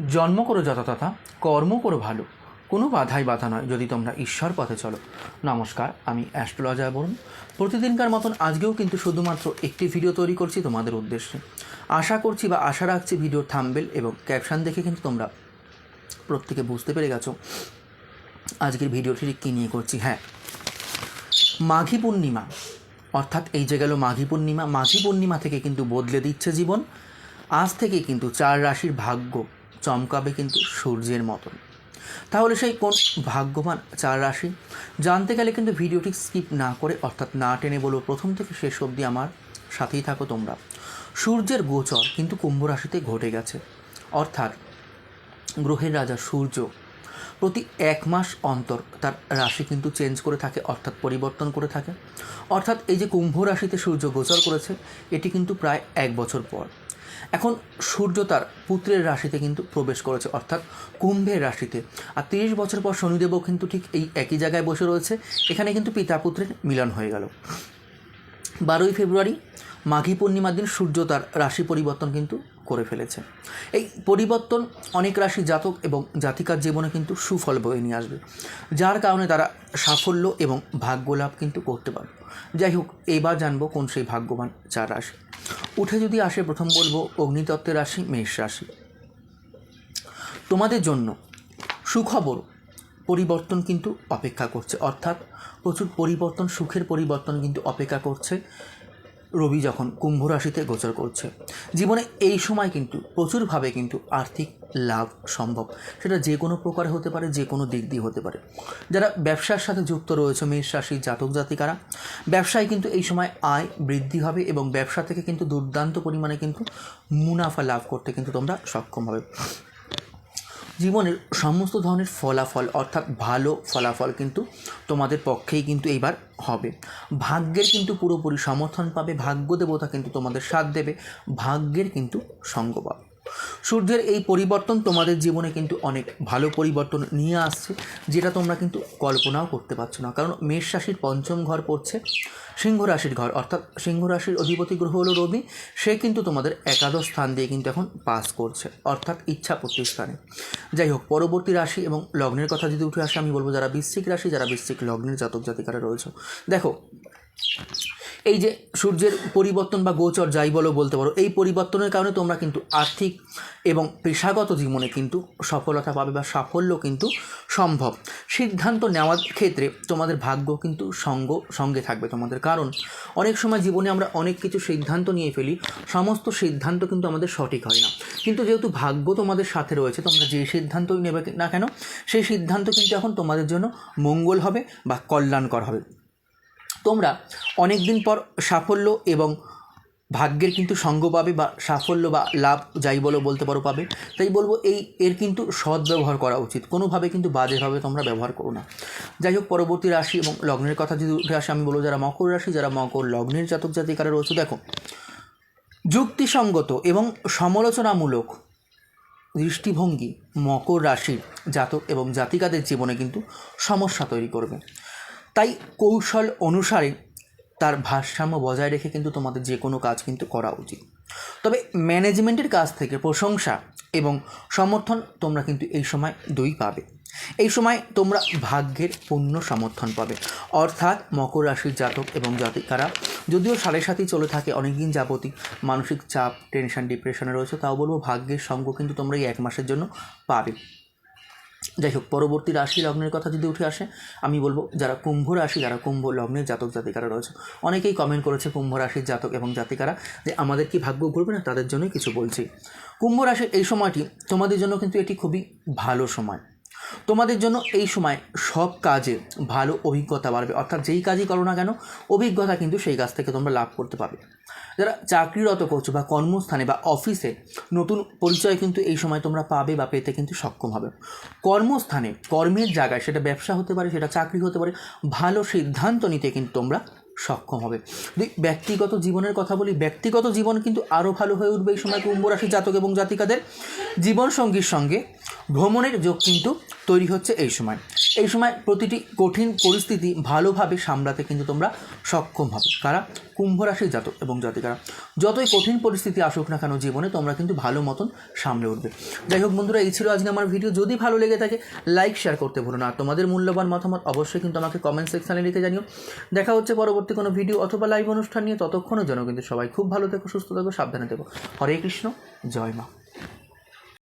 জন্ম করো যথাতথা কর্ম করো ভালো। কোনো বাধাই বাধা নয় যদি তোমরা ঈশ্বর পথে চলো। নমস্কার, আমি অ্যাস্ট্রোলজার বলুন প্রতিদিনকার মতন আজকেও কিন্তু শুধুমাত্র একটি ভিডিও তৈরি করছি তোমাদের উদ্দেশ্যে। আশা করছি বা আশা রাখছি ভিডিওর থাম্বেল এবং ক্যাপশন দেখে কিন্তু তোমরা প্রত্যেকে বুঝতে পেরে গেছো আজকের ভিডিওটি কী নিয়ে করছি। হ্যাঁ মাঘী পূর্ণিমা, অর্থাৎ এই যে গেল মাঘী পূর্ণিমা মাঘী পূর্ণিমা থেকে কিন্তু বদলে দিচ্ছে জীবন। আজ থেকে কিন্তু চার রাশির ভাগ্য চমকাবে কিন্তু সূর্যের মতন। তাহলে সেই কোন ভাগ্যবান চার রাশি? জানতে গেলে কিন্তু ভিডিওটি স্কিপ না করে, অর্থাৎ না টেনে বলো প্রথম থেকে শেষ অবধি আমার সাথেই থাকো তোমরা। সূর্যের গোচর কিন্তু কুম্ভ রাশিতে ঘটে গেছে। অর্থাৎ গ্রহের রাজা সূর্য প্রতি এক মাস অন্তর তার রাশি কিন্তু চেঞ্জ করে থাকে, অর্থাৎ পরিবর্তন করে থাকে। অর্থাৎ এই যে কুম্ভ রাশিতে সূর্য গোচর করেছে, এটি কিন্তু প্রায় এক বছর পর। এখন সূর্য তার পুত্রের রাশিতে কিন্তু প্রবেশ করেছে, অর্থাৎ কুম্ভের রাশিতে। আর তিরিশ বছর পর শনিদেবও কিন্তু ঠিক এই একই জায়গায় বসে রয়েছে। এখানে কিন্তু পিতা পুত্রের মিলন হয়ে গেল। বারোই ফেব্রুয়ারি মাঘী পূর্ণিমার দিন সূর্য তার রাশি পরিবর্তন কিন্তু করে ফেলেছে। এই পরিবর্তন অনেক রাশি জাতক এবং জাতিকার জীবনে কিন্তু সুফল বয়ে নিয়ে আসবে, যার কারণে তারা সাফল্য এবং ভাগ্য লাভ কিন্তু করতে পারবে। যাই হোক, এবার জানব কোন সেই ভাগ্যবান চার রাশি। উঠে যদি আসে, প্রথম বলব অগ্নিতত্ত্বের রাশি, মেষ রাশি। তোমাদের জন্য সুখবর পরিবর্তন কিন্তু অপেক্ষা করছে। অর্থাৎ প্রচুর পরিবর্তন, সুখের পরিবর্তন কিন্তু অপেক্ষা করছে রবি যখন কুম্ভ রাশিতে গোচর করছে। জীবনে এই সময় কিন্তু প্রচুরভাবে কিন্তু আর্থিক লাভ সম্ভব। সেটা যে কোনো প্রকার হতে পারে, যে কোনো দিক দিয়ে হতে পারে। যারা ব্যবসার সাথে যুক্ত রয়েছে, মেষ রাশির জাতক জাতিকারা, ব্যবসায় কিন্তু এই সময় আয় বৃদ্ধি হবে এবং ব্যবসা থেকে কিন্তু দুর্দান্ত পরিমাণে কিন্তু মুনাফা লাভ করতে কিন্তু তোমরা সক্ষম হবে। জীবনের সমস্ত ধরনের ফলাফল, অর্থাৎ ভালো ফলাফল কিন্তু তোমাদের পক্ষেই কিন্তু এইবার হবে। ভাগ্যের কিন্তু পুরোপুরি সমর্থন পাবে, ভাগ্য দেবতা কিন্তু তোমাদের সাথ দেবে, ভাগ্যের কিন্তু সঙ্গ পাবে। সূর্যের এই পরিবর্তন তোমাদের জীবনে কিন্তু অনেক ভালো পরিবর্তন নিয়ে আসছে, যেটা তোমরা কিন্তু কল্পনাও করতে পারছ না। কারণ মেষ রাশির পঞ্চম ঘর পড়ছে, সিংহ রাশির ঘর, অর্থাৎ সিংহ রাশির অধিপতি গ্রহ হলো রবি, সে কিন্তু তোমাদের একাদশ স্থান দিয়ে কিন্তু এখন পাস করছে, অর্থাৎ ইচ্ছা প্রতিস্থানে যাই হোক, পরবর্তী রাশি এবং লগ্নের কথা যদি উঠে আসে, আমি বলব যারা বৃশ্চিক রাশি, যারা বৃশ্চিক লগ্নের জাতক জাতিকারা রয়েছে। দেখো এই যে সূর্যের পরিবর্তন বা গোচর যাই বলো, বলতে পারো, এই পরিবর্তনের কারণে তোমরা কিন্তু আর্থিক এবং পেশাগত জীবনে কিন্তু সফলতা পাবে বা সাফল্য কিন্তু সম্ভব। সিদ্ধান্ত নেওয়ার ক্ষেত্রে তোমাদের ভাগ্য কিন্তু সঙ্গ, সঙ্গে থাকবে তোমাদের। কারণ অনেক সময় জীবনে আমরা অনেক কিছু সিদ্ধান্ত নিয়ে ফেলি, সমস্ত সিদ্ধান্ত কিন্তু আমাদের সঠিক হয় না। কিন্তু যেহেতু ভাগ্য তোমাদের সাথে রয়েছে, তোমরা যে সিদ্ধান্তই নেবে না কেন, সেই সিদ্ধান্ত কিন্তু এখন তোমাদের জন্য মঙ্গল হবে বা কল্যাণকর হবে। তোমরা অনেক দিন পর সাফল্য এবং ভাগ্যের কিন্তু সঙ্গ পাবে বা সাফল্য বা লাভ যাই বলো বলতে পারো পাবে। তাই বলব এই, এর কিন্তু সদ্ব্যবহার করা উচিত। কোনোভাবে কিন্তু বাজেভাবে তোমরা ব্যবহার করো না। যাই হোক, পরবর্তী রাশি এবং লগ্নের কথা যদি উঠে আসে আমি বলব যারা মকর রাশি, যারা মকর লগ্নের জাতক জাতিকারা রয়েছে, দেখো, যুক্তিসঙ্গত এবং সমালোচনামূলক দৃষ্টিভঙ্গি মকর রাশির জাতক এবং জাতিকাদের জীবনে কিন্তু সমস্যা তৈরি করবে। তাই কৌশল অনুসারে তার ভারসাম্য বজায় রেখে কিন্তু তোমাদের যে কোনো কাজ কিন্তু করা উচিত। তবে ম্যানেজমেন্টের কাছ থেকে প্রশংসা এবং সমর্থন তোমরা কিন্তু এই সময় দুই পাবে। এই সময় তোমরা ভাগ্যের পূর্ণ সমর্থন পাবে। অর্থাৎ মকর রাশির জাতক এবং জাতিকারা, যদিও সাড়ে সাথী চলে থাকে অনেকদিন যাবতই, মানসিক চাপ টেনশন ডিপ্রেশনে রয়েছে, তাও বলব ভাগ্যের সঙ্গ কিন্তু তোমরা এই এক মাসের জন্য পাবে। যাই হোক, পরবর্তী রাশি লগ্নের কথা যদি উঠে আসে, আমি বলব যারা কুম্ভ রাশি, যারা কুম্ভ লগ্নের জাতক, জাতিকারা রয়েছে, অনেকেই কমেন্ট করেছে কুম্ভ রাশির জাতক এবং জাতিকারা যে আমাদের কি ভাগ্য ঘুরবে না? তাদের জন্যই কিছু বলছি। কুম্ভ রাশির এই সময়টি তোমাদের জন্য কিন্তু এটি খুবই ভালো সময়। তোমাদের জন্য এই সময় সব কাজে ভালো অভিজ্ঞতা বাড়বে। অর্থাৎ যেই কাজই করো না কেন, অভিজ্ঞতা কিন্তু সেই কাজ থেকে তোমরা লাভ করতে পারবে। যারা চাকরিরত করছ বা কর্মস্থানে বা অফিসে, নতুন পরিচয় কিন্তু এই সময় তোমরা পাবে বা পেতে কিন্তু সক্ষম হবে। কর্মস্থানে, কর্মের জায়গায় সেটা ব্যবসা হতে পারে, সেটা চাকরি হতে পারে, ভালো সিদ্ধান্ত নিতে কিন্তু তোমরা সক্ষম হবে। যদি ব্যক্তিগত জীবনের কথা বলি, ব্যক্তিগত জীবন কিন্তু আরও ভালো হয়ে উঠবে এই সময় কুম্ভ রাশি জাতক এবং জাতিকাদের। জীবনসঙ্গীর সঙ্গে ভ্রমণের যোগ কিন্তু তৈরি হচ্ছে এই সময়। এই সময় প্রতিটি কঠিন পরিস্থিতি ভালোভাবে সামলাতে কিন্তু তোমরা সক্ষম হবে। কারা? কুম্ভ রাশির জাতক এবং জাতিকারা। যতই কঠিন পরিস্থিতি আসুক না কেন জীবনে তোমরা কিন্তু ভালো মতন সামলে উঠবে। যাই হোক বন্ধুরা, এই ছিল আজকে আমার ভিডিও। যদি ভালো লেগে থাকে লাইক শেয়ার করতে ভুলো না। তোমাদের মূল্যবান মতামত অবশ্যই কিন্তু আমাকে কমেন্ট সেকশানে লিখে জানিও। দেখা হচ্ছে পরবর্তী কোনো ভিডিও অথবা লাইভ অনুষ্ঠান নিয়ে। ততক্ষণের জন্য কিন্তু সবাই খুব ভালো থেকো, সুস্থ থেকো, সাবধানে থেকো। হরে কৃষ্ণ, জয় মা।